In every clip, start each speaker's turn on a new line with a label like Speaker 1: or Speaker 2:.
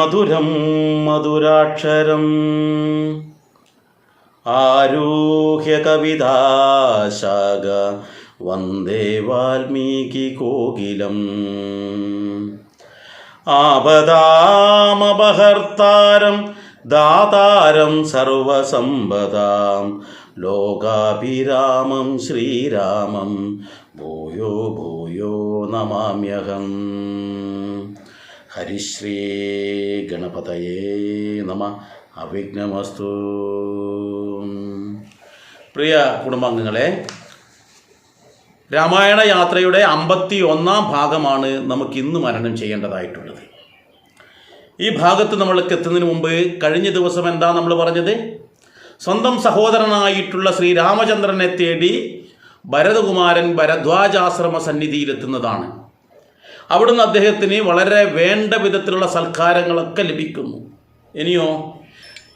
Speaker 1: മധുരം മധുരാക്ഷരം. ആരോഹ്യ കവിതാശാഖ വന്ദേ വാൽമീകി കോകിലം. ആപദാമപഹർത്താരം ദാതാരം സർവസമ്പദാം. ലോകാഭിരാമം ശ്രീരാമം ഭൂയോ ഭൂയോ നമാമ്യഹം. ഹരിശ്രീ ഗണപതയേ നമ അവിഘ്നമസ്തു പ്രിയ കുടുംബാംഗങ്ങളെ രാമായണ യാത്രയുടെ അമ്പത്തി ഒന്നാം ഭാഗമാണ് നമുക്ക് ഇന്ന് മരണം ചെയ്യേണ്ടതായിട്ടുള്ളത്. ഈ ഭാഗത്ത് നമ്മൾക്ക് എത്തുന്നതിന് മുമ്പ് കഴിഞ്ഞ ദിവസം എന്താ നമ്മൾ പറഞ്ഞത്? സ്വന്തം സഹോദരനായിട്ടുള്ള ശ്രീരാമചന്ദ്രനെ തേടി ഭരതകുമാരൻ ഭരദ്വാജാശ്രമ സന്നിധിയിലെത്തുന്നതാണ് അവിടുന്ന് അദ്ദേഹത്തിന് വളരെ വേണ്ട വിധത്തിലുള്ള സൽക്കാരങ്ങളൊക്കെ ലഭിക്കുന്നു. ഇനിയോ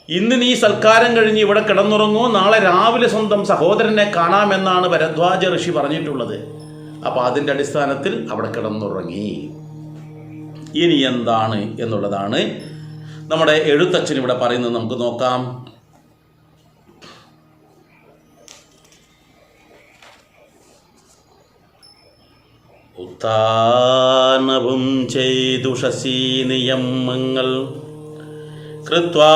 Speaker 1: ഇന്ന് നീ സൽക്കാരം കഴിഞ്ഞ് ഇവിടെ കിടന്നുറങ്ങൂ നാളെ രാവിലെ സ്വന്തം സഹോദരനെ കാണാമെന്നാണ് ഭരദ്വാജ ഋഷി പറഞ്ഞിട്ടുള്ളത്. അപ്പോൾ അതിന്റെ അടിസ്ഥാനത്തിൽ അവിടെ കിടന്നുറങ്ങി. ഇനി എന്താണ് എന്നുള്ളതാണ് നമ്മുടെ എഴുത്തച്ഛൻ ഇവിടെ പറയുന്നത് നമുക്ക് നോക്കാം. ഉത്താനവും ചെയ്തു ശശി നിയമങ്ങൾ കൃത്വാ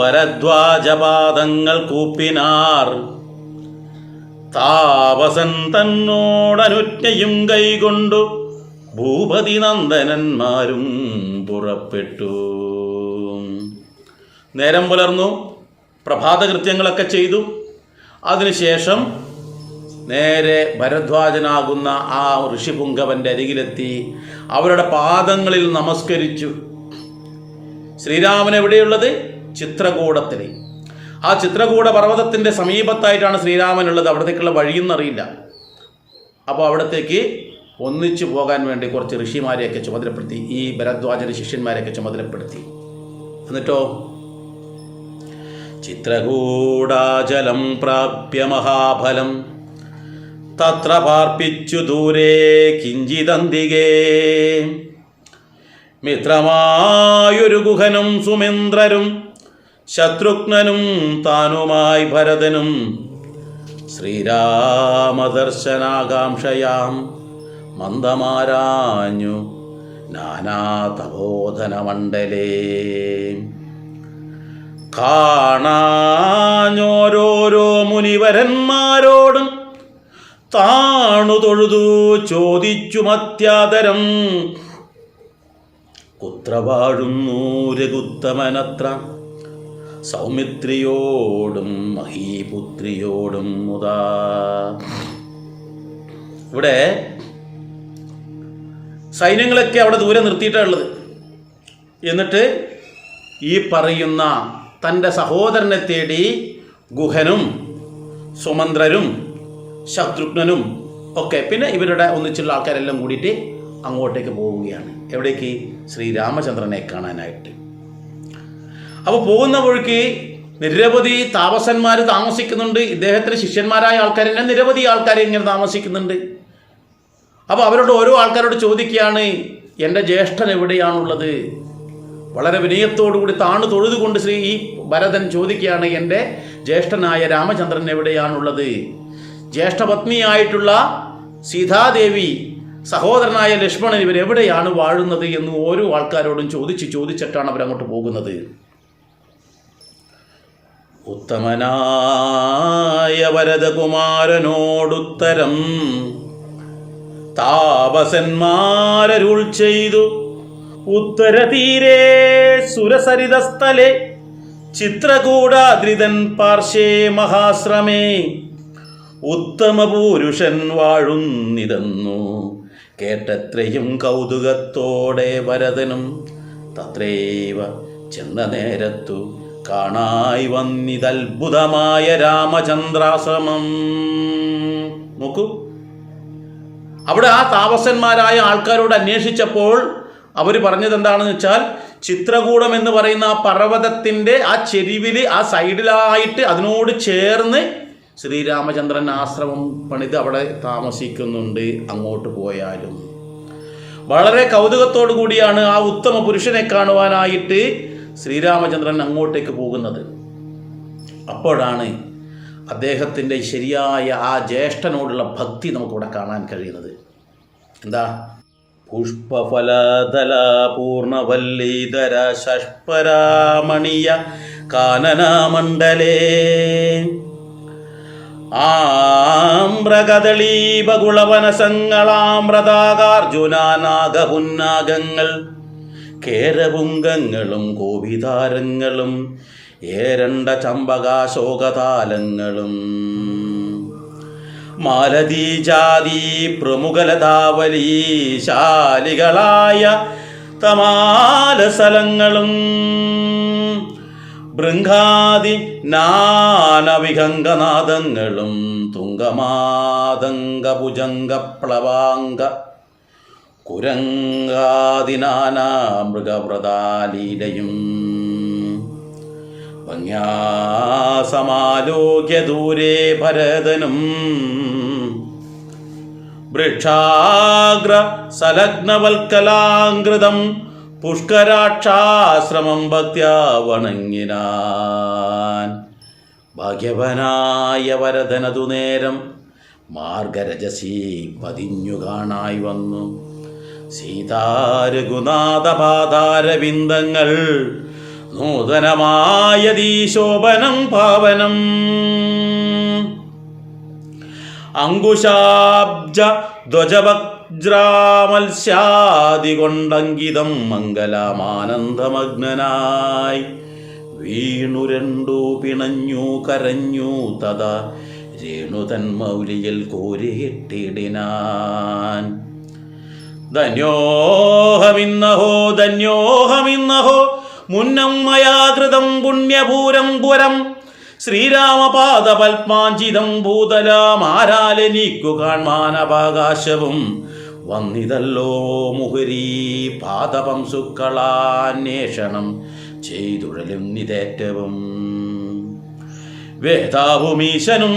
Speaker 1: ഭരദ്വാജപാദങ്ങൾ കൂപ്പിനാർ. താപസൻ തന്നോടനുജ്ഞയും കൈകൊണ്ടു ഭൂപതി നന്ദനന്മാരും പുറപ്പെട്ടു. നേരം പുലർന്നു. പ്രഭാതകൃത്യങ്ങളൊക്കെ ചെയ്തു. അതിനുശേഷം നേരെ ഭരദ്വാജനാകുന്ന ആ ഋഷിപുങ്കവന്റെ അരികിലെത്തി അവരുടെ പാദങ്ങളിൽ നമസ്കരിച്ചു. ശ്രീരാമൻ എവിടെയുള്ളത്? ചിത്രകൂടത്തിൽ ആ ചിത്രകൂട പർവതത്തിന്റെ സമീപത്തായിട്ടാണ് ശ്രീരാമൻ ശ്രീരാമനുള്ളത് അവിടത്തേക്കുള്ള വഴിയെന്നറിയില്ല അപ്പോൾ അവിടത്തേക്ക് ഒന്നിച്ചു പോകാൻ വേണ്ടി കുറച്ച് ഋഷിമാരെയൊക്കെ ചുമതലപ്പെടുത്തി ഈ ഭരദ്വാജന്റെ ശിഷ്യന്മാരെയൊക്കെ ചുമതലപ്പെടുത്തി. എന്നിട്ടോ? ചിത്രകൂടാചലം പ്രാപ്യ മഹാഫലം. തത്ര പാർപ്പിച്ചു ദൂരെ കിഞ്ചിതന്തികേ. മിത്രമായൊരു ഗുഹനും സുമേന്ദ്രരും ശത്രുഘ്നനും താനുമായി ഭരതനും ശ്രീരാമദർശനാകാംക്ഷയാം മന്ദമാരാഞ്ഞു നാനാതബോധനമണ്ഡലേ കാണാഞ്ഞോരോരോ മുനിവരന്മാരോടും താണു തൊഴുതു ചോദിച്ചു മത്യാദരം കുത്ര വാഴുന്നു രഘുത്തമനത്ര. സൗമിത്രിയോടും മഹീപുത്രിയോടും മുതാ. ഇവിടെ സൈന്യങ്ങളൊക്കെ അവിടെ ദൂരെ നിർത്തിയിട്ടുള്ളത് എന്നിട്ട് ഈ പറയുന്ന തന്റെ സഹോദരനെ തേടി ഗുഹനും സുമന്ത്രരും ശത്രുഘ്നനും ഒക്കെ പിന്നെ ഇവരുടെ ഒന്നിച്ചുള്ള ആൾക്കാരെല്ലാം കൂടിയിട്ട് അങ്ങോട്ടേക്ക് പോവുകയാണ്. എവിടേക്ക്? ശ്രീരാമചന്ദ്രനെ കാണാനായിട്ട്. അപ്പോൾ പോകുന്ന വഴിക്ക് നിരവധി താപസന്മാർ താമസിക്കുന്നുണ്ട്. ഇദ്ദേഹത്തിന് ശിഷ്യന്മാരായ ആൾക്കാരെല്ലാം നിരവധി ആൾക്കാർ ഇങ്ങനെ താമസിക്കുന്നുണ്ട്. അപ്പോൾ അവരോട് ഓരോ ആൾക്കാരോട് ചോദിക്കുകയാണ് എന്റെ ജ്യേഷ്ഠൻ എവിടെയാണുള്ളത്? വളരെ വിനയത്തോടുകൂടി താണു തൊഴുതുകൊണ്ട് ശ്രീ ഈ ഭരതൻ ചോദിക്കുകയാണ് എന്റെ ജ്യേഷ്ഠനായ രാമചന്ദ്രൻ എവിടെയാണുള്ളത്? ജ്യേഷ്ഠപത്നിയായിട്ടുള്ള സീതാദേവി സഹോദരനായ ലക്ഷ്മണൻ ഇവരെവിടെയാണ് വാഴുന്നത് എന്ന് ഓരോ ആൾക്കാരോടും ചോദിച്ച് ചോദിച്ചിട്ടാണ് അവരങ്ങോട്ട് പോകുന്നത്. ഉത്തമനായ വരദകുമാരനോടുത്തരം താപസന്മാരരുൾ ചെയ്തു. ഉത്തരതീരേ സുരസരിതസ്ഥലെ ചിത്രകൂടാദ്രിതൻ പാർശ്വേ മഹാശ്രമേ ഉത്തമ പുരുഷൻ വാഴുന്നിതെന്നു. കേട്ടത്രയും കൗതുകത്തോടെ വരതനും തത്രൈവ ചെന്ന നേരത്തു കാണായി വന്നിതത്ഭുതമായ രാമചന്ദ്രാശ്രമം. നോക്കൂ. അവിടെ ആ താമസന്മാരായ ആൾക്കാരോട് അന്വേഷിച്ചപ്പോൾ അവർ പറഞ്ഞത് എന്താണെന്ന് വെച്ചാൽ ചിത്രകൂടം എന്ന് പറയുന്ന ആ പർവതത്തിന്റെ ആ ചെരിവിൽ ആ സൈഡിലായിട്ട് അതിനോട് ചേർന്ന് ശ്രീരാമചന്ദ്രൻ ആശ്രമം പണിത് അവിടെ താമസിക്കുന്നുണ്ട്. അങ്ങോട്ട് പോയാലും. വളരെ കൗതുകത്തോടു കൂടിയാണ് ആ ഉത്തമ പുരുഷനെ കാണുവാനായിട്ട് ശ്രീരാമചന്ദ്രൻ അങ്ങോട്ടേക്ക് പോകുന്നത്. അപ്പോഴാണ് അദ്ദേഹത്തിന്റെ ശരിയായ ആ ജ്യേഷ്ഠനോടുള്ള ഭക്തി നമുക്കിവിടെ കാണാൻ കഴിയുന്നത്. എന്താ? പുഷ്പഫലതല കാനനാമണ്ഡലേ ഷഷ്പരാമണിയ കാനനമണ്ഡലേ. ആമ്രകദളീപകുളവനസങ്ങളാമ്രതാകാർജുനാനാഗപുന്നാഗങ്ങൾ കേരപുങ്കങ്ങളും കോപിതാരങ്ങളും ഏരണ്ട ചമ്പകാശോകതാലങ്ങളും. മാലതീജാതി പ്രമുഖലതാവലി ശാലികളായ തമാലസലങ്ങളും. ബൃങ്കാതി നാനവിഹംഗനാദങ്ങളും തുങ്കമാതംഗഭുജംഗപ്ലവാംഗ കുരങ്കാതിനാനാ മൃഗവ്രതാലീലയും ഭംഗ്യാസമാലോക്യ ദൂരെ ഭരതനും വൃക്ഷാഗ്ര സലഗ്നവൽക്കലാങ്കൃതം പുഷ്കരാക്ഷാശ്രമം ഭക്ത്യാ വണങ്ങിനാൻ. ഭാഗ്യവനായ വരധനതു നേരം മാർഗരജസി പതിഞ്ഞു കാണായി വന്നു. സീതാരഘുനാഥപാതാരവിന്ദങ്ങൾ നൂതനമായതീശോഭനം പാവനം അങ്കുശാബ്ജ ധ്വജവജ്രാമത്സ്യാദി കൊണ്ടങ്കിതം മംഗലമാനന്ദമഗ്നായി വീണു രണ്ടു പിണഞ്ഞു കരഞ്ഞു തത രേണുതൻ മൗലിയിൽ കോരിയിട്ടിടിനാൻ. ധന്യോഹമിന്നഹോ ധന്യോഹമിന്നഹോ മുന്നം മയാകൃതം പുണ്യപൂരം പുരം. ശ്രീരാമപാദപത്മാഞ്ചിതം ഭൂതലമാരാലെനിക്കു കാൺമാനവകാശവും വന്നിതല്ലോ മുഹുരീ പാദപംസുക്കളാന്വേഷണം ചെയ്തുഴലും നിതേറ്റവും. വേദാവുമീശനും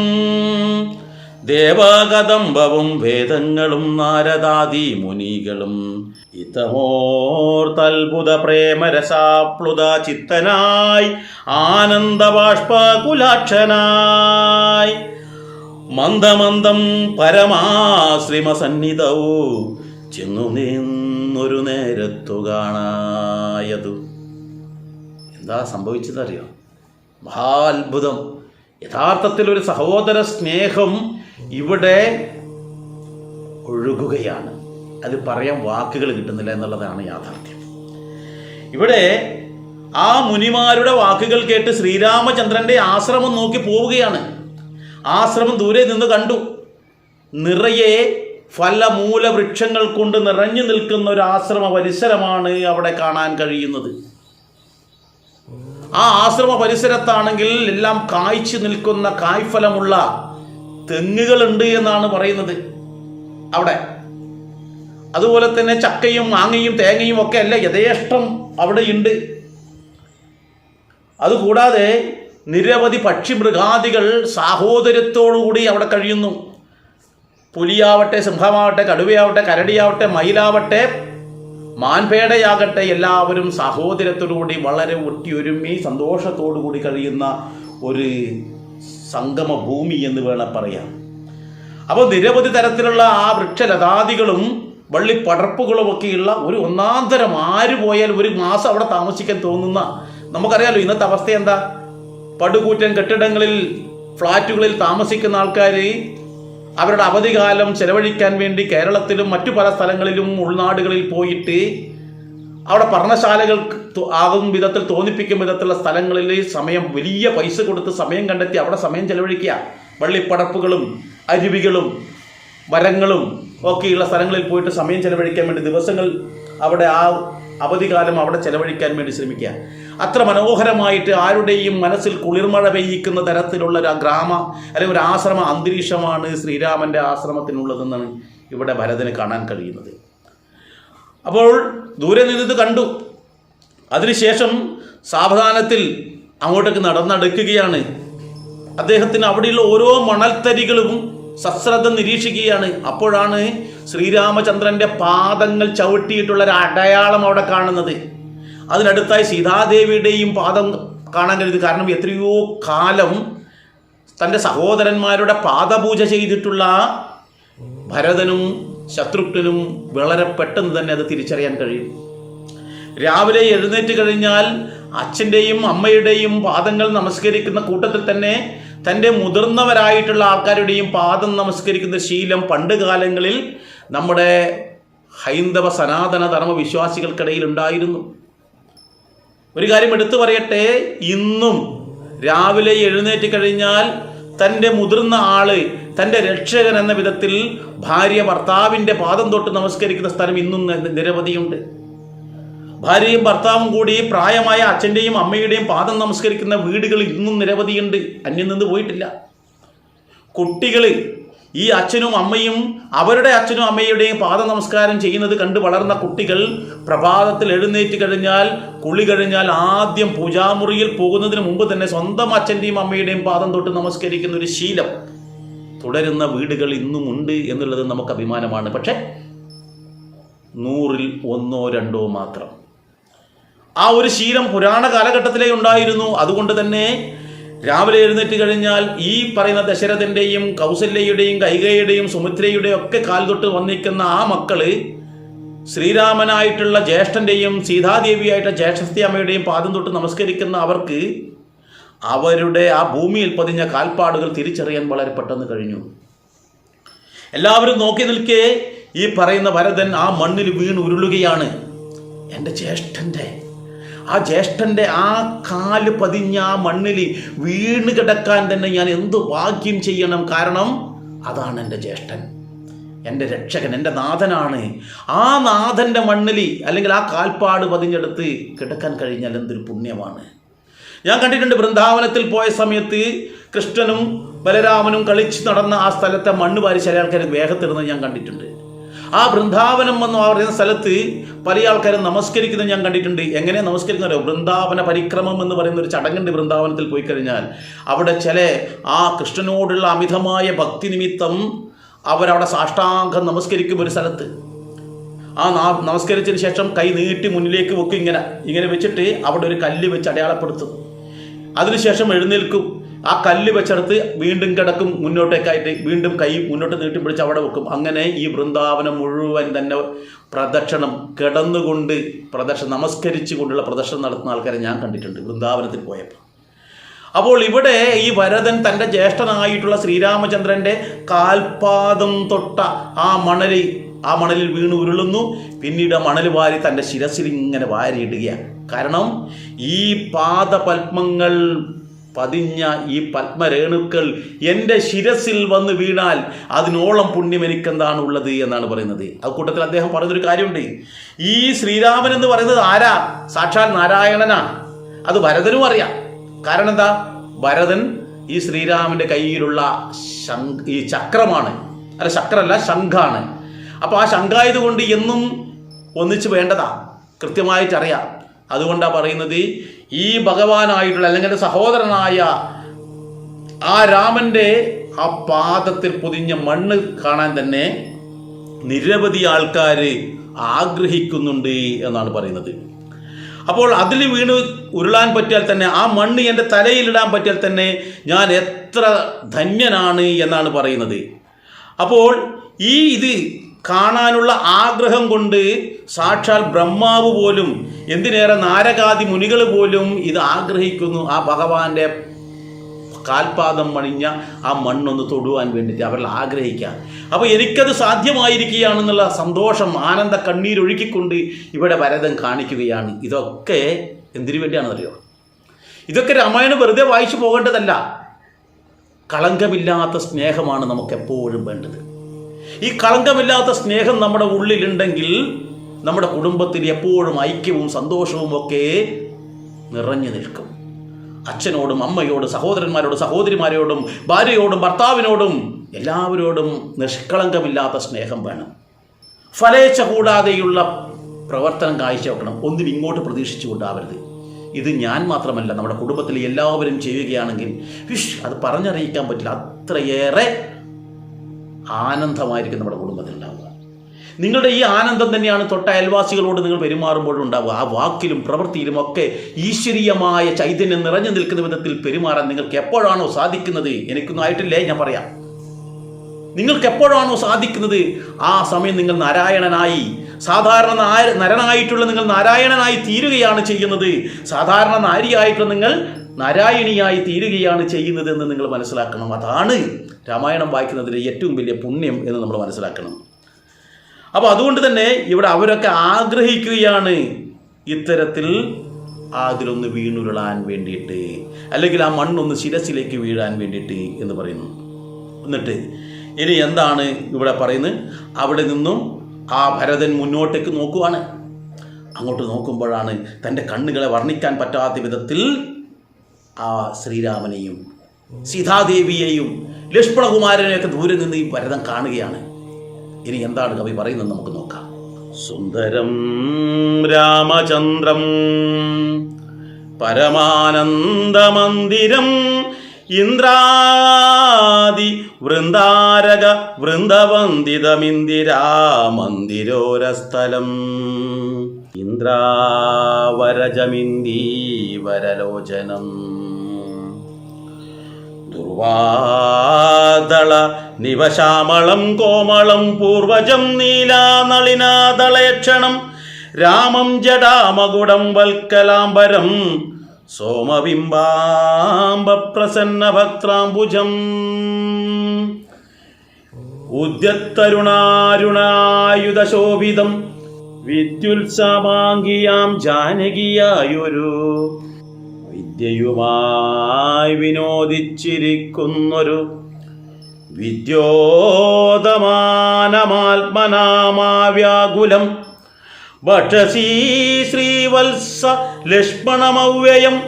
Speaker 1: ദേവാകദംബവും വേദങ്ങളും നാരദാദി മുനികളും ഇതമോർത്തത്ഭുത പ്രേമരസാപ്ലുത ചിത്തനായി ആനന്ദബാഷ്പകുലാക്ഷനായി മന്ദമന്ദം പരമാശ്രിമസന്നിധവു ചെന്നു നിന്നൊരു നേരത്തു കാണായതു. എന്താ സംഭവിച്ചതറിയോ? മഹാത്ഭുതം. യഥാർത്ഥത്തിൽ ഒരു സഹോദര സ്നേഹം ഇവിടെ ഒഴുകുകയാണ്. അത് പറയാൻ വാക്കുകൾ കിട്ടുന്നില്ല എന്നുള്ളതാണ് യാഥാർത്ഥ്യം. ഇവിടെ ആ മുനിമാരുടെ വാക്കുകൾ കേട്ട് ശ്രീരാമചന്ദ്രന്റെ ആശ്രമം നോക്കി പോവുകയാണ്. ആശ്രമം ദൂരെ നിന്ന് കണ്ടു. നിറയെ ഫലമൂല വൃക്ഷങ്ങൾ കൊണ്ട് നിറഞ്ഞു നിൽക്കുന്ന ഒരു ആശ്രമ പരിസരമാണ് അവിടെ കാണാൻ കഴിയുന്നത്. ആ ആശ്രമ പരിസരത്താണെങ്കിൽ എല്ലാം കായ്ച്ചു നിൽക്കുന്ന കായ്ഫലമുള്ള തെങ്ങുകളുണ്ട് എന്നാണ് പറയുന്നത് അവിടെ. അതുപോലെ തന്നെ ചക്കയും മാങ്ങയും തേങ്ങയും ഒക്കെ അല്ല യഥേഷ്ടം അവിടെയുണ്ട്. അതുകൂടാതെ നിരവധി പക്ഷി മൃഗാദികൾ സാഹോദര്യത്തോടുകൂടി അവിടെ കഴിയുന്നു. പുലിയാവട്ടെ സിംഹമാവട്ടെ കടുവയാവട്ടെ കരടിയാവട്ടെ മയിലാവട്ടെ മാൻപേടയാകട്ടെ എല്ലാവരും സഹോദരത്തോടുകൂടി വളരെ ഒട്ടിയൊരുമി സന്തോഷത്തോടു കൂടി കഴിയുന്ന ഒരു സംഗമ ഭൂമി എന്ന് വേണം പറയാം അപ്പോൾ നിരവധി തരത്തിലുള്ള ആ വൃക്ഷലതാദികളും വള്ളിപ്പടർപ്പുകളും ഒക്കെയുള്ള ഒരു ഒന്നാന്തരം ആര് പോയാൽ ഒരു മാസം അവിടെ താമസിക്കാൻ തോന്നുന്ന നമുക്കറിയാലോ ഇന്നത്തെ അവസ്ഥ എന്താ? പടുകൂറ്റൻ കെട്ടിടങ്ങളിൽ ഫ്ളാറ്റുകളിൽ താമസിക്കുന്ന ആൾക്കാർ അവരുടെ അവധികാലം ചെലവഴിക്കാൻ വേണ്ടി കേരളത്തിലും മറ്റു പല സ്ഥലങ്ങളിലും ഉൾനാടുകളിൽ പോയിട്ട് അവിടെ പഠനശാലകൾ ആകും വിധത്തിൽ തോന്നിപ്പിക്കും വിധത്തിലുള്ള സ്ഥലങ്ങളിൽ സമയം വലിയ പൈസ കൊടുത്ത് സമയം കണ്ടെത്തി അവിടെ സമയം ചെലവഴിക്കുക. വള്ളിപ്പടപ്പുകളും അരുവികളും വരങ്ങളും ഒക്കെയുള്ള സ്ഥലങ്ങളിൽ പോയിട്ട് സമയം ചെലവഴിക്കാൻ വേണ്ടി ദിവസങ്ങൾ അവിടെ ആ അവധികാലം അവിടെ ചെലവഴിക്കാൻ വേണ്ടി ശ്രമിക്കുക. അത്ര മനോഹരമായിട്ട് ആരുടെയും മനസ്സിൽ കുളിർമഴ പെയ്യിക്കുന്ന തരത്തിലുള്ള ഒരു ഗ്രാമ അല്ലെങ്കിൽ ഒരു ആശ്രമ അന്തരീക്ഷമാണ് ശ്രീരാമന്റെ ആശ്രമത്തിനുള്ളതെന്നാണ് ഇവിടെ ഭരതന് കാണാൻ കഴിയുന്നത്. അപ്പോൾ ദൂരെ നിന്നത് കണ്ടു. അതിനുശേഷം സാവധാനത്തിൽ അങ്ങോട്ടേക്ക് നടന്നടുക്കുകയാണ്. അദ്ദേഹത്തിന് അവിടെയുള്ള ഓരോ മണൽത്തരികളും സശ്രദ്ധ നിരീക്ഷിക്കുകയാണ്. അപ്പോഴാണ് ശ്രീരാമചന്ദ്രന്റെ പാദങ്ങൾ ചവിട്ടിയിട്ടുള്ള ഒരു അടയാളം അവിടെ കാണുന്നത്. അതിനടുത്തായി സീതാദേവിയുടെയും പാദം കാണാൻ കഴിയുന്നത് കാരണം എത്രയോ കാലം തന്റെ സഹോദരന്മാരുടെ പാദപൂജ ചെയ്തിട്ടുള്ള ഭരതനും ശത്രുഘ്നും വളരെ പെട്ടെന്ന് തന്നെ അത് തിരിച്ചറിയാൻ കഴിയും. രാവിലെ എഴുന്നേറ്റ് കഴിഞ്ഞാൽ അച്ഛന്റെയും അമ്മയുടെയും പാദങ്ങൾ നമസ്കരിക്കുന്ന കൂട്ടത്തിൽ തന്നെ തന്റെ മുതിർന്നവരായിട്ടുള്ള ആൾക്കാരുടെയും പാദം നമസ്കരിക്കുന്ന ശീലം പണ്ട് കാലങ്ങളിൽ നമ്മുടെ ഹൈന്ദവ സനാതന ധർമ്മ വിശ്വാസികൾക്കിടയിൽ ഉണ്ടായിരുന്നു. ഒരു കാര്യം എടുത്തു പറയട്ടെ ഇന്നും രാവിലെ എഴുന്നേറ്റ് കഴിഞ്ഞാൽ തന്റെ മുതിർന്ന ആൾ തന്റെ രക്ഷകൻ എന്ന വിധത്തിൽ ഭാര്യ ഭർത്താവിന്റെ പാദം തൊട്ട് നമസ്കരിക്കുന്ന സ്ഥലം ഇന്നും നിരവധിയുണ്ട്. ഭാര്യയും ഭർത്താവും കൂടി പ്രായമായ അച്ഛന്റെയും അമ്മയുടെയും പാദം നമസ്കരിക്കുന്ന വീടുകൾ ഇന്നും നിരവധിയുണ്ട്. അന്യം നിന്ന് പോയിട്ടില്ല. കുട്ടികൾ ഈ അച്ഛനും അമ്മയും അവരുടെ അച്ഛനും അമ്മയുടെയും പാദ നമസ്കാരം ചെയ്യുന്നത് കണ്ട് വളർന്ന കുട്ടികൾ പ്രഭാതത്തിൽ എഴുന്നേറ്റ് കഴിഞ്ഞാൽ കുളി കഴിഞ്ഞാൽ ആദ്യം പൂജാമുറിയിൽ പോകുന്നതിന് മുമ്പ് തന്നെ സ്വന്തം അച്ഛന്റെയും അമ്മയുടെയും പാദം തൊട്ട് നമസ്കരിക്കുന്ന ഒരു ശീലം. തുടരുന്ന വീടുകൾ ഇന്നും ഉണ്ട് എന്നുള്ളത് നമുക്ക് അഭിമാനമാണ്. പക്ഷേ നൂറിൽ ഒന്നോ രണ്ടോ മാത്രം. ആ ഒരു ശീലം പുരാണ കാലഘട്ടത്തിലേ ഉണ്ടായിരുന്നു. അതുകൊണ്ട് തന്നെ രാവിലെ എഴുന്നേറ്റ് കഴിഞ്ഞാൽ ഈ പറയുന്ന ദശരഥന്റെയും കൗസല്യയുടെയും കൈകയുടെയും സുമിത്രയുടെയും ഒക്കെ കാൽ തൊട്ട് വന്നിരിക്കുന്ന ആ മക്കൾ ശ്രീരാമനായിട്ടുള്ള ജ്യേഷ്ഠന്റെയും സീതാദേവിയായിട്ടുള്ള ജ്യേഷ്ഠസ്ഥി അമ്മയുടെയും പാദം തൊട്ട് നമസ്കരിക്കുന്ന അവർക്ക് അവരുടെ ആ ഭൂമിയിൽ പതിഞ്ഞ കാൽപ്പാടുകൾ തിരിച്ചറിയാൻ വളരെ പെട്ടെന്ന് കഴിഞ്ഞു. എല്ലാവരും നോക്കി നിൽക്കേ ഈ പറയുന്ന ഭരതൻ ആ മണ്ണിൽ വീണ് ഉരുളുകയാണ്. എന്റെ ജ്യേഷ്ഠന്റെ ആ ജ്യേഷ്ഠന്റെ ആ കാൽ പതിഞ്ഞ ആ മണ്ണിൽ വീണ് കിടക്കാൻ തന്നെ ഞാൻ എന്ത് ഭാഗ്യം ചെയ്യണം? കാരണം അതാണ് എന്റെ ജ്യേഷ്ഠൻ. എന്റെ രക്ഷകൻ എന്റെ നാഥനാണ്. ആ നാഥന്റെ മണ്ണിൽ അല്ലെങ്കിൽ ആ കാൽപ്പാട് പതിഞ്ഞെടുത്ത് കിടക്കാൻ കഴിഞ്ഞാൽ എന്തൊരു പുണ്യമാണ്. ഞാൻ കണ്ടിട്ടുണ്ട് വൃന്ദാവനത്തിൽ പോയ സമയത്ത് കൃഷ്ണനും ബലരാമനും കളിച്ച് നടന്ന ആ സ്ഥലത്തെ മണ്ണ് വാരി ചില ആൾക്കാർ വേഗത്തിടുന്നത് ഞാൻ കണ്ടിട്ടുണ്ട്. ആ വൃന്ദാവനം എന്ന് പറയുന്ന സ്ഥലത്ത് പല ആൾക്കാരും നമസ്കരിക്കുന്നത് ഞാൻ കണ്ടിട്ടുണ്ട്. എങ്ങനെ നമസ്കരിക്കുന്നവരോ വൃന്ദാവന പരിക്രമം എന്ന് പറയുന്ന ഒരു ചടങ്ങുണ്ട് വൃന്ദാവനത്തിൽ പോയി കഴിഞ്ഞാൽ. അവിടെ ചില ആ കൃഷ്ണനോടുള്ള അമിതമായ ഭക്തി നിമിത്തം അവരവിടെ സാഷ്ടാംഗം നമസ്കരിക്കും ഒരു സ്ഥലത്ത്. ആ നമസ്കരിച്ചതിന് ശേഷം കൈ നീട്ടി മുന്നിലേക്ക് വെക്കും ഇങ്ങനെ. ഇങ്ങനെ വെച്ചിട്ട് അവിടെ ഒരു കല്ല് വെച്ച് അടയാളപ്പെടുത്തും. അതിനുശേഷം എഴുന്നേൽക്കും. ആ കല്ല് വെച്ചെടുത്ത് വീണ്ടും കിടക്കും മുന്നോട്ടേക്കായിട്ട് വീണ്ടും കൈ മുന്നോട്ട് നീട്ടി പിടിച്ച് അവിടെ വെക്കും. അങ്ങനെ ഈ വൃന്ദാവനം മുഴുവൻ തന്നെ പ്രദക്ഷിണം കിടന്നുകൊണ്ട് പ്രദക്ഷിണം നമസ്കരിച്ചു കൊണ്ടുള്ള പ്രദക്ഷിണം നടത്തുന്ന ആൾക്കാരെ ഞാൻ കണ്ടിട്ടുണ്ട് വൃന്ദാവനത്തിൽ പോയപ്പോൾ. അപ്പോൾ ഇവിടെ ഈ ഭരതൻ തന്റെ ജ്യേഷ്ഠനായിട്ടുള്ള ശ്രീരാമചന്ദ്രന്റെ കാൽപാദം തൊട്ട ആ മണലിൽ ആ മണലിൽ വീണ് ഉരുളുന്നു. പിന്നീട് മണൽ വാരി തന്റെ ശിരസിൽ ഇങ്ങനെ വാരിയിടുകയാണ്. കാരണം ഈ പാദപത്മങ്ങൾ പതിഞ്ഞ ഈ പത്മരേണുക്കൾ എന്റെ ശിരസിൽ വന്ന് വീണാൽ അതിനോളം പുണ്യം എനിക്കെന്താണ് ഉള്ളത് എന്നാണ് പറയുന്നത്. ആ കൂട്ടത്തിൽ അദ്ദേഹം പറയുന്നൊരു കാര്യമുണ്ട്. ഈ ശ്രീരാമൻ എന്ന് പറയുന്നത് ആരാ? സാക്ഷാൽ നാരായണനാ. അത് ഭരതനും അറിയാം. കാരണം എന്താ? ഭരതൻ ഈ ശ്രീരാമന്റെ കയ്യിലുള്ള ഈ ചക്രമാണ്. അല്ല ചക്രമല്ല ശംഖാണ്. അപ്പോൾ ആ ശംഖായതുകൊണ്ട് എന്നും ഒന്നിച്ച് വേണ്ടതാ. കൃത്യമായിട്ട് അറിയാം അതുകൊണ്ടാണ് പറയുന്നത് ഈ ഭഗവാനായിട്ടുള്ള അല്ലെങ്കിൽ എന്റെ സഹോദരനായ ആ രാമന്റെ ആ പാദത്തിൽ പൊതിഞ്ഞ മണ്ണ് കാണാൻ തന്നെ നിരവധി ആൾക്കാർ ആഗ്രഹിക്കുന്നുണ്ട് എന്നാണ് പറയുന്നത്. അപ്പോൾ അതിൽ വീണ് ഉരുളാൻ പറ്റിയാൽ തന്നെ ആ മണ്ണ് എന്റെ തലയിലിടാൻ പറ്റിയാൽ തന്നെ ഞാൻ എത്ര ധന്യനാണ് എന്നാണ് പറയുന്നത്. അപ്പോൾ ഈ ഇത് കാണാനുള്ള ആഗ്രഹം കൊണ്ട് സാക്ഷാൽ ബ്രഹ്മാവ് പോലും എന്തിനേറെ നാരകാദി മുനികൾ പോലും ഇത് ആഗ്രഹിക്കുന്നു. ആ ഭഗവാന്റെ കാൽപാദം മണിഞ്ഞ ആ മണ്ണൊന്ന് തൊടുവാൻ വേണ്ടിയിട്ട് അവരിൽ ആഗ്രഹിക്കാം അപ്പോൾ എനിക്കത് സാധ്യമായിരിക്കുകയാണെന്നുള്ള സന്തോഷം ആനന്ദ കണ്ണീരൊഴുക്കിക്കൊണ്ട് ഇവിടെ ഭരതൻ കാണിക്കുകയാണ്. ഇതൊക്കെ എന്തിനു വേണ്ടിയാണെന്നറിയോ? ഇതൊക്കെ രാമായണം വെറുതെ വായിച്ചു പോകേണ്ടതല്ല. കളങ്കമില്ലാത്ത സ്നേഹമാണ് നമുക്ക് എപ്പോഴും വേണ്ടത്. ഈ കളങ്കമില്ലാത്ത സ്നേഹം നമ്മുടെ ഉള്ളിലുണ്ടെങ്കിൽ നമ്മുടെ കുടുംബത്തിൽ എപ്പോഴും ഐക്യവും സന്തോഷവും ഒക്കെ നിറഞ്ഞു നിൽക്കും. അച്ഛനോടും അമ്മയോടും സഹോദരന്മാരോടും സഹോദരിമാരോടും ഭാര്യയോടും ഭർത്താവിനോടും എല്ലാവരോടും നിഷ്കളങ്കമില്ലാത്ത സ്നേഹം വേണം. ഫലേച്ഛ കൂടാതെയുള്ള പ്രവർത്തനം കാഴ്ച വെക്കണം. ഒന്നും ഇങ്ങോട്ട് പ്രതീക്ഷിച്ചു കൊണ്ടാവരുത്. ഇത് ഞാൻ മാത്രമല്ല നമ്മുടെ കുടുംബത്തിലെ എല്ലാവരും ചെയ്യുകയാണെങ്കിൽ വിഷ് അത് പറഞ്ഞറിയിക്കാൻ പറ്റില്ല. അത്രയേറെ ആനന്ദമായിരിക്കും നമ്മുടെ കുടുംബത്തിൽ ഉണ്ടാവുക. നിങ്ങളുടെ ഈ ആനന്ദം തന്നെയാണ് തൊട്ട അയൽവാസികളോട് നിങ്ങൾ പെരുമാറുമ്പോഴും ഉണ്ടാവുക. ആ വാക്കിലും പ്രവൃത്തിയിലും ഒക്കെ ഈശ്വരീയമായ ചൈതന്യം നിറഞ്ഞു നിൽക്കുന്ന വിധത്തിൽ പെരുമാറാൻ നിങ്ങൾക്ക് എപ്പോഴാണോ സാധിക്കുന്നത്? എനിക്കൊന്നും ആയിട്ടില്ലേ? ഞാൻ പറയാം. നിങ്ങൾക്ക് എപ്പോഴാണോ സാധിക്കുന്നത്? ആ സമയം നിങ്ങൾ നാരായണനായി സാധാരണ നാര നരനായിട്ടുള്ള നിങ്ങൾ നാരായണനായി തീരുകയാണ് ചെയ്യുന്നത്. സാധാരണ നാരിയായിട്ടുള്ള നിങ്ങൾ നാരായണിയായി തീരുകയാണ് ചെയ്യുന്നതെന്ന് നിങ്ങൾ മനസ്സിലാക്കണം. അതാണ് രാമായണം വായിക്കുന്നതിലെ ഏറ്റവും വലിയ പുണ്യം എന്ന് നമ്മൾ മനസ്സിലാക്കണം. അപ്പോൾ അതുകൊണ്ട് തന്നെ ഇവിടെ അവരൊക്കെ ആഗ്രഹിക്കുകയാണ് ഇത്തരത്തിൽ അതിലൊന്ന് വീണുരുളാൻ വേണ്ടിയിട്ട് അല്ലെങ്കിൽ ആ മണ്ണൊന്ന് ശിരസിലേക്ക് വീഴാൻ വേണ്ടിയിട്ട് എന്ന് പറയുന്നു. എന്നിട്ട് ഇനി എന്താണ് ഇവിടെ പറയുന്നത്? അവിടെ നിന്നും ആ ഭരതൻ മുന്നോട്ടേക്ക് നോക്കുവാണ്. അങ്ങോട്ട് നോക്കുമ്പോഴാണ് തന്റെ കണ്ണുകളെ വർണിക്കാൻ പറ്റാത്ത വിധത്തിൽ ആ ശ്രീരാമനെയും സീതാദേവിയെയും ലക്ഷ്മണകുമാരനെയൊക്കെ ദൂരെ നിന്ന് ഈ ഭരതം കാണുകയാണ്. ഇനി എന്താണ് കവി പറയുന്നത് നമുക്ക് നോക്കാം. സുന്ദരം രാമചന്ദ്രം പരമാനന്ദമന്ദിരം ഇന്ദ്രാദി വൃന്ദാരക വൃന്ദവന്ദിതമിന്ദിരാമന്ദിരോരസ്ഥലം ഇന്ദ്രാവരജമിന്ദീവരലോചനം. ദുർവാദള നിവശാമളം കോമളം പൂർവജം നീലാനളിനാദളയക്ഷണം രാമം ജടാമകുടം വൽക്കലാംബരം സോമബിംബാംബ പ്രസന്ന ഭക്താംബുജം ഉദ്യത്തരുണാരുണായുധശോഭിതം വിദ്യുത്സമാംഗിയാം ജാനകിയായൊരു വിദ്യയുമായി വിനോദിച്ചിരിക്കുന്നൊരു വിദ്യോതമാനമാത്മനാമാവ്യാകുലം ഭക്ഷസീ ശ്രീവത്സ ലക്ഷ്മണമവ്യയം.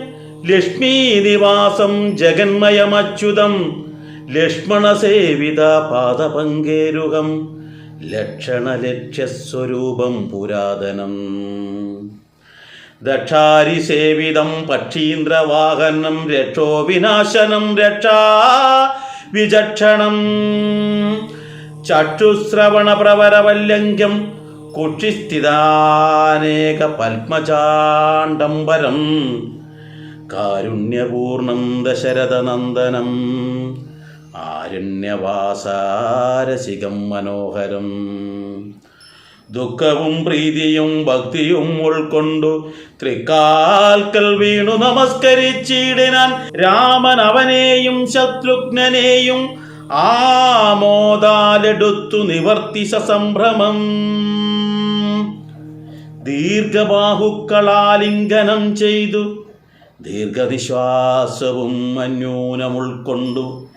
Speaker 1: ലക്ഷ്മീനിവാസം ജഗന്മയമച്യുതം. ലക്ഷ്മണസേവിത പാദപങ്കേരുകം. ലക്ഷണലക്ഷ്യസ്വരൂപം പുരാതനം. ദക്ഷാരിസേവിതം പക്ഷീന്ദ്രവാഹനം രക്ഷോ വിനാശനം രക്ഷാ വിചക്ഷണം. ചക്ഷുശ്രവണപ്രവരവല്യങ്കം കുക്ഷിസ്ഥിതാനേക പത്മചാണ്ടംബരം കാരുണ്യപൂർണം ദശരഥനന്ദനം. ആരണ്യവാസാരസികം മനോഹരം. ദുഃഖവും പ്രീതിയും ഭക്തിയും ഉൾക്കൊണ്ടു തൃക്കാൽക്കൽ വീണു നമസ്കരിച്ചിടിനാൻ രാമൻ അവനെയും ശത്രുഘ്നനെയും ആമോദാലെടുത്തു നിവർത്തി സസംഭ്രമം ദീർഘബാഹുക്കളാലിംഗനം ചെയ്തു ദീർഘനിശ്വാസവും അന്യൂനം ഉൾക്കൊണ്ടു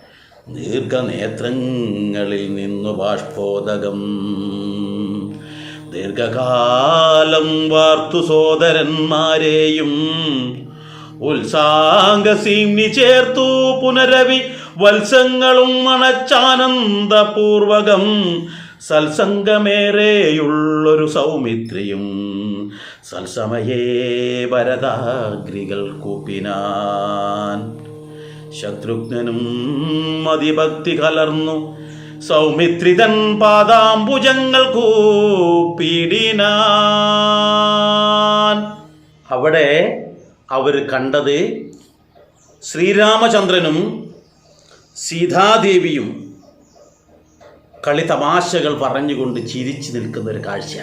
Speaker 1: ദീർഘനേത്രങ്ങളിൽ നിന്നു ബാഷ്പോദകം ദീർഘകാലം വാർത്തു സോദരന്മാരെയും ഉത്സാംഗസീംനി ചേർത്തു പുനരവി വത്സങ്ങളും മണച്ചാനന്ദപൂർവകം സത്സംഗമേറെയുള്ളൊരു സൗമിത്രിയും സത്സമയേ വരദാഗ്രികൾ കൂപ്പിനാൻ. ശത്രുഘ്നും അതിഭക്തി കലർന്നു സൗമിത്രിതൻ പാദാംബുജങ്ങൾ കൂപ്പിടിനാൻ. അവിടെ അവർ കണ്ടത് ശ്രീരാമചന്ദ്രനും സീതാദേവിയും കളി തമാശകൾ പറഞ്ഞുകൊണ്ട് ചിരിച്ചു നിൽക്കുന്ന ഒരു കാഴ്ച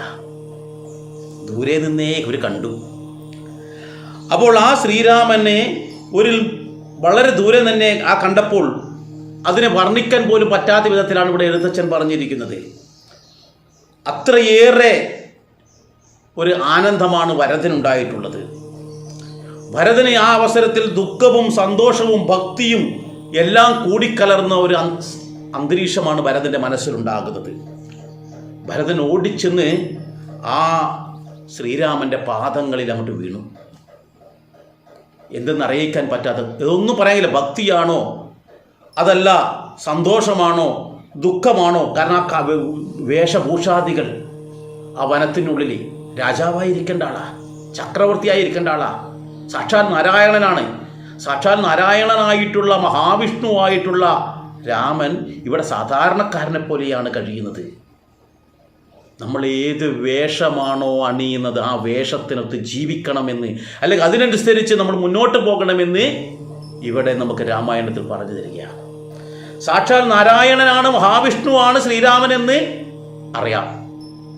Speaker 1: ദൂരെ നിന്നേ ഇവർ കണ്ടു. അപ്പോൾ ആ ശ്രീരാമനെ ഒരു വളരെ ദൂരെ തന്നെ ആ കണ്ടപ്പോൾ അതിനെ വർണിക്കാൻ പോലും പറ്റാത്ത വിധത്തിലാണ് ഇവിടെ എഴുത്തച്ഛൻ പറഞ്ഞിരിക്കുന്നത്. അത്രയേറെ ഒരു ആനന്ദമാണ് വരദനുണ്ടായിട്ടുള്ളത് ഭരതന് ആ അവസരത്തിൽ ദുഃഖവും സന്തോഷവും ഭക്തിയും എല്ലാം കൂടിക്കലർന്ന ഒരു അന്- അന്തരീക്ഷമാണ് ഭരതന്റെ മനസ്സിലുണ്ടാകുന്നത്. ഭരതൻ ഓടിച്ചെന്ന് ആ ശ്രീരാമന്റെ പാദങ്ങളിൽ അങ്ങോട്ട് വീണു. എന്തെന്ന് അറിയിക്കാൻ പറ്റാത്ത ഇതൊന്നും പറയാനില്ല ഭക്തിയാണോ അതല്ല സന്തോഷമാണോ ദുഃഖമാണോ? കാരണം ആ വേഷഭൂഷാദികൾ ആ വനത്തിനുള്ളിൽ രാജാവായിരിക്കേണ്ട ആളാ ചക്രവർത്തിയായിരിക്കേണ്ട ആളാ. സാക്ഷാൽ നാരായണനാണ്. സാക്ഷാൽ നാരായണനായിട്ടുള്ള മഹാവിഷ്ണുവായിട്ടുള്ള രാമൻ ഇവിടെ സാധാരണക്കാരനെ പോലെയാണ് കഴിയുന്നത്. നമ്മൾ ഏത് വേഷമാണോ അണിയുന്നത് ആ വേഷത്തിനൊത്ത് ജീവിക്കണമെന്ന് അല്ലെങ്കിൽ അതിനനുസരിച്ച് നമ്മൾ മുന്നോട്ട് പോകണമെന്ന് ഇവിടെ നമുക്ക് രാമായണത്തിൽ പറഞ്ഞു തരികയാണ്. സാക്ഷാൽ നാരായണനാണ് മഹാവിഷ്ണുവാണ് ശ്രീരാമനെന്ന് അറിയാം.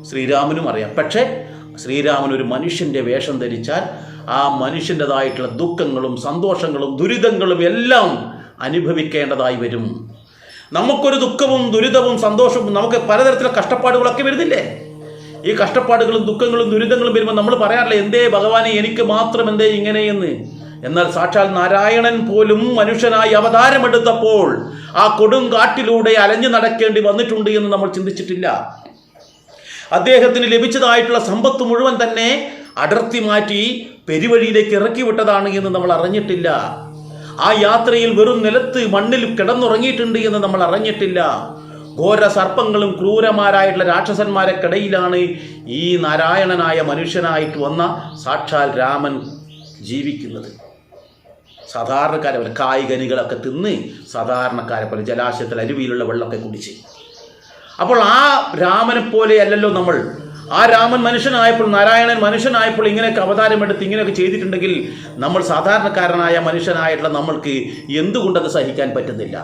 Speaker 1: ശ്രീരാമനും അറിയാം. പക്ഷേ ശ്രീരാമൻ ഒരു മനുഷ്യന്റെ വേഷം ധരിച്ചാൽ ആ മനുഷ്യന്റെതായിട്ടുള്ള ദുഃഖങ്ങളും സന്തോഷങ്ങളും ദുരിതങ്ങളും എല്ലാം അനുഭവിക്കേണ്ടതായി വരും. നമുക്കൊരു ദുഃഖവും ദുരിതവും സന്തോഷവും നമുക്ക് പലതരത്തിലുള്ള കഷ്ടപ്പാടുകളൊക്കെ വരുന്നില്ലേ? ഈ കഷ്ടപ്പാടുകളും ദുഃഖങ്ങളും ദുരിതങ്ങളും വരുമ്പോൾ നമ്മൾ പറയാറില്ല എന്തേ ഭഗവാനെ എനിക്ക് മാത്രം എന്തേ ഇങ്ങനെയെന്ന്? എന്നാൽ സാക്ഷാൽ നാരായണൻ പോലും മനുഷ്യനായി അവതാരമെടുത്തപ്പോൾ ആ കൊടുങ്കാട്ടിലൂടെ അലഞ്ഞു നടക്കേണ്ടി വന്നിട്ടുണ്ട് എന്ന് നമ്മൾ ചിന്തിച്ചിട്ടില്ല. അദ്ദേഹത്തിന് ലഭിച്ചതായിട്ടുള്ള സമ്പത്ത് മുഴുവൻ തന്നെ അടർത്തി മാറ്റി പെരുവഴിയിലേക്ക് ഇറക്കി വിട്ടതാണ് എന്ന് നമ്മൾ അറിഞ്ഞിട്ടില്ല. ആ യാത്രയിൽ വെറും നിലത്ത് മണ്ണിൽ കിടന്നുറങ്ങിയിട്ടുണ്ട് എന്ന് നമ്മൾ അറിഞ്ഞിട്ടില്ല. ഘോര സർപ്പങ്ങളും ക്രൂരന്മാരായിട്ടുള്ള രാക്ഷസന്മാരെക്കിടയിലാണ് ഈ നാരായണനായ മനുഷ്യനായിട്ട് വന്ന സാക്ഷാൽ രാമൻ ജീവിക്കുന്നത്. സാധാരണക്കാരെ പോലെ കായികനികളൊക്കെ തിന്ന് സാധാരണക്കാരെ പോലെ ജലാശയത്തിൽ അരുവിയിലുള്ള വെള്ളമൊക്കെ കുടിച്ച്. അപ്പോൾ ആ രാമനെ പോലെ അല്ലല്ലോ നമ്മൾ. ആ രാമൻ മനുഷ്യനായപ്പോൾ നാരായണൻ മനുഷ്യനായപ്പോൾ ഇങ്ങനെയൊക്കെ അവതാരമെടുത്ത് ഇങ്ങനെയൊക്കെ ചെയ്തിട്ടുണ്ടെങ്കിൽ നമ്മൾ സാധാരണക്കാരനായ മനുഷ്യനായിട്ടുള്ള നമ്മൾക്ക് എന്തുകൊണ്ടത് സഹിക്കാൻ പറ്റുന്നില്ല?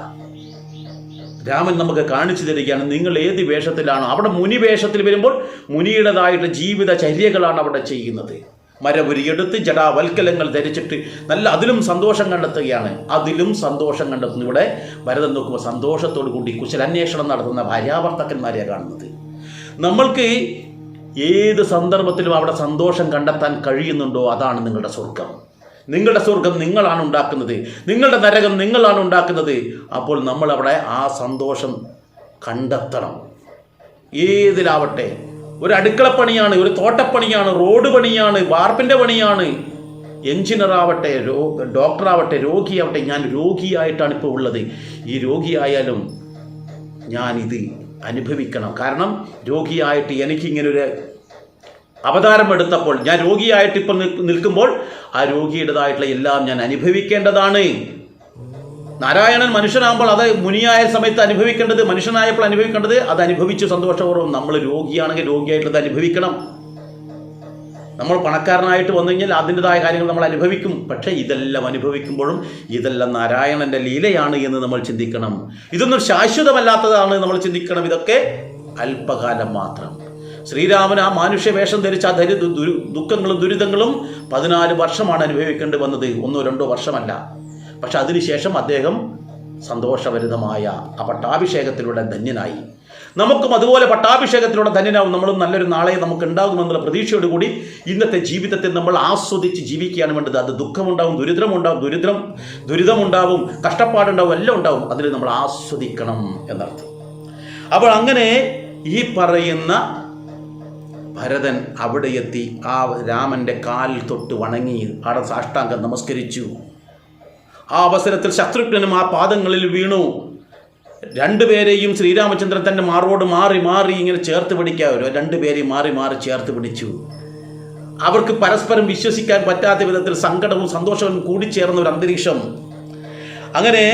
Speaker 1: രാമൻ നമുക്ക് കാണിച്ചു തരികയാണ് നിങ്ങൾ ഏത് വേഷത്തിലാണോ അവിടെ മുനി വേഷത്തിൽ വരുമ്പോൾ മുനിയുടേതായിട്ട് ജീവിത ചര്യകളാണ് അവിടെ ചെയ്യുന്നത്. മരപുരിയെടുത്ത് ജടാവൽക്കലങ്ങൾ ധരിച്ചിട്ട് നല്ല അതിലും സന്തോഷം കണ്ടെത്തുകയാണ്. അതിലും സന്തോഷം കണ്ടെത്തുന്നു. ഇവിടെ ഭരതൻ നോക്കുമ്പോൾ സന്തോഷത്തോടു കൂടി കുശലന്വേഷണം നടത്തുന്ന ഭാര്യാഭർത്താക്കന്മാരെയാണ് കാണുന്നത്. നമ്മൾക്ക് ഏത് സന്ദർഭത്തിലും അവിടെ സന്തോഷം കണ്ടെത്താൻ കഴിയുന്നുണ്ടോ അതാണ് നിങ്ങളുടെ സ്വർഗം നിങ്ങളുടെ സ്വർഗം നിങ്ങളാണ് ഉണ്ടാക്കുന്നത്. നിങ്ങളുടെ നരകം നിങ്ങളാണ് ഉണ്ടാക്കുന്നത്. അപ്പോൾ നമ്മളവിടെ ആ സന്തോഷം കണ്ടെത്തണം. ഏതിലാവട്ടെ ഒരു അടുക്കളപ്പണിയാണ് ഒരു തോട്ടപ്പണിയാണ് റോഡ് പണിയാണ് വാർപ്പിന്റെ പണിയാണ്. എഞ്ചിനീയറാവട്ടെ രോ ഡോക്ടറാവട്ടെ രോഗിയാവട്ടെ ഞാൻ രോഗിയായിട്ടാണ് ഇപ്പോൾ ഉള്ളത്. ഈ രോഗിയായാലും ഞാനിത് അനുഭവിക്കണം. കാരണം രോഗിയായിട്ട് എനിക്കിങ്ങനൊരു അവതാരം എടുത്തപ്പോൾ ഞാൻ രോഗിയായിട്ട് ഇപ്പം നിൽക്കുമ്പോൾ ആ രോഗിയുടേതായിട്ടുള്ള എല്ലാം ഞാൻ അനുഭവിക്കേണ്ടതാണ്. നാരായണൻ മനുഷ്യനാകുമ്പോൾ അത് മുനിയായ സമയത്ത് അനുഭവിക്കേണ്ടത് മനുഷ്യനായപ്പോൾ അനുഭവിക്കേണ്ടത് അത് അനുഭവിച്ച് സന്തോഷപൂർവം നമ്മൾ രോഗിയാണെങ്കിൽ രോഗിയായിട്ടുള്ളത് അനുഭവിക്കണം. നമ്മൾ പണക്കാരനായിട്ട് വന്നു കഴിഞ്ഞാൽ അതിന്റെതായ കാര്യങ്ങൾ നമ്മൾ അനുഭവിക്കും. പക്ഷേ ഇതെല്ലാം അനുഭവിക്കുമ്പോഴും ഇതെല്ലാം നാരായണന്റെ ലീലയാണ് എന്ന് നമ്മൾ ചിന്തിക്കണം. ഇതൊന്നും ശാശ്വതമല്ലാത്തതാണ് നമ്മൾ ചിന്തിക്കണം. ഇതൊക്കെ അല്പകാലം മാത്രം. ശ്രീരാമൻ ആ മാനുഷ്യ വേഷം ധരിച്ച ആ ദരി ദുഃഖങ്ങളും ദുരിതങ്ങളും പതിനാല് വർഷമാണ് അനുഭവിക്കേണ്ടി വന്നത്. ഒന്നോ രണ്ടോ വർഷമല്ല. പക്ഷെ അതിനുശേഷം അദ്ദേഹം സന്തോഷഭരിതമായ ആ പട്ടാഭിഷേകത്തിലൂടെ ധന്യനായി. നമുക്കും അതുപോലെ പട്ടാഭിഷേകത്തിലൂടെ ധന്യനാവും. നമ്മളും നല്ലൊരു നാളെ നമുക്ക് ഉണ്ടാകുമെന്നുള്ള പ്രതീക്ഷയോടുകൂടി ഇന്നത്തെ ജീവിതത്തെ നമ്മൾ ആസ്വദിച്ച് ജീവിക്കുകയാണ് വേണ്ടത്. അത് ദുഃഖമുണ്ടാവും ദുരിദ്രമുണ്ടാവും ദുരിദ്രം ദുരിതമുണ്ടാവും കഷ്ടപ്പാടുണ്ടാവും എല്ലാം ഉണ്ടാവും. അതിൽ നമ്മൾ ആസ്വദിക്കണം എന്നർത്ഥം. അപ്പോൾ അങ്ങനെ ഈ പറയുന്ന ഭരതൻ അവിടെ എത്തി. ആ രാമന്റെ കാലിൽ തൊട്ട് വണങ്ങി അവിടെ സാഷ്ടാംഗം നമസ്കരിച്ചു. ആ അവസരത്തിൽ ശത്രുഘ്നും ആ പാദങ്ങളിൽ വീണു. രണ്ടുപേരെയും ശ്രീരാമചന്ദ്രൻ തന്റെ മാറോട് മാറി മാറി ഇങ്ങനെ ചേർത്ത് പിടിക്കാവരോ രണ്ടുപേരെയും മാറി മാറി ചേർത്ത് പിടിച്ചു. അവർക്ക് പരസ്പരം വിശ്വസിക്കാൻ പറ്റാത്ത വിധത്തിൽ സങ്കടവും സന്തോഷവും കൂടിച്ചേർന്ന ഒരു അന്തരീക്ഷം. അങ്ങനെ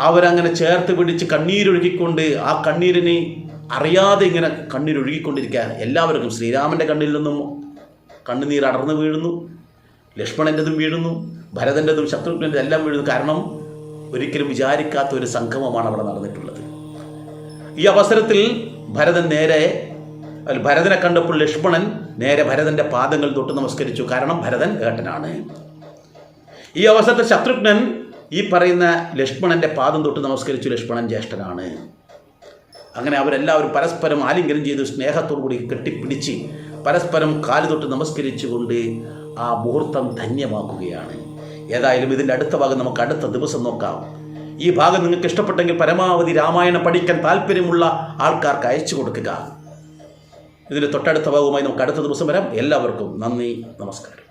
Speaker 1: അവരങ്ങനെ ചേർത്ത് പിടിച്ച് കണ്ണീരൊഴുകിക്കൊണ്ട് ആ കണ്ണീരിനെ അറിയാതെ ഇങ്ങനെ കണ്ണീരൊഴുകിക്കൊണ്ടിരിക്കുക എല്ലാവർക്കും ശ്രീരാമന്റെ കണ്ണിൽ നിന്നും കണ്ണുനീർ അടർന്നു വീഴുന്നു. ലക്ഷ്മണന്റെതും വീഴുന്നു ഭരതന്റെതും ശത്രുഘ്നന്റെ എല്ലാം വീഴുന്നു. കാരണം ഒരിക്കലും വിചാരിക്കാത്ത ഒരു സംഗമമാണ് അവിടെ നടന്നിട്ടുള്ളത്. ഈ അവസരത്തിൽ ഭരതൻ നേരെ ഭരതനെ കണ്ടപ്പോൾ ലക്ഷ്മണൻ നേരെ ഭരതന്റെ പാദങ്ങൾ തൊട്ട് നമസ്കരിച്ചു. കാരണം ഭരതൻ ഏട്ടനാണ്. ഈ അവസരത്തിൽ ശത്രുഘ്നൻ ഈ പറയുന്ന ലക്ഷ്മണന്റെ പാദം തൊട്ട് നമസ്കരിച്ചു ലക്ഷ്മണൻ ജ്യേഷ്ഠനാണ്. അങ്ങനെ അവരെല്ലാവരും പരസ്പരം ആലിംഗനം ചെയ്ത് സ്നേഹത്തോടു കൂടി കെട്ടിപ്പിടിച്ച് പരസ്പരം കാൽ തൊട്ട് നമസ്കരിച്ചുകൊണ്ട് ആ മുഹൂർത്തം ധന്യമാക്കുകയാണ്. ഏതായാലും ഇതിന്റെ അടുത്ത ഭാഗം നമുക്ക് അടുത്ത ദിവസം നോക്കാം. ഈ ഭാഗം നിങ്ങൾക്ക് ഇഷ്ടപ്പെട്ടെങ്കിൽ പരമാവധി രാമായണം പഠിക്കാൻ താല്പര്യമുള്ള ആൾക്കാർക്ക് അയച്ചു കൊടുക്കുക. ഇതിന്റെ തൊട്ടടുത്ത ഭാഗവുമായി നമുക്ക് അടുത്ത ദിവസം വരാം. എല്ലാവർക്കും നന്ദി നമസ്കാരം.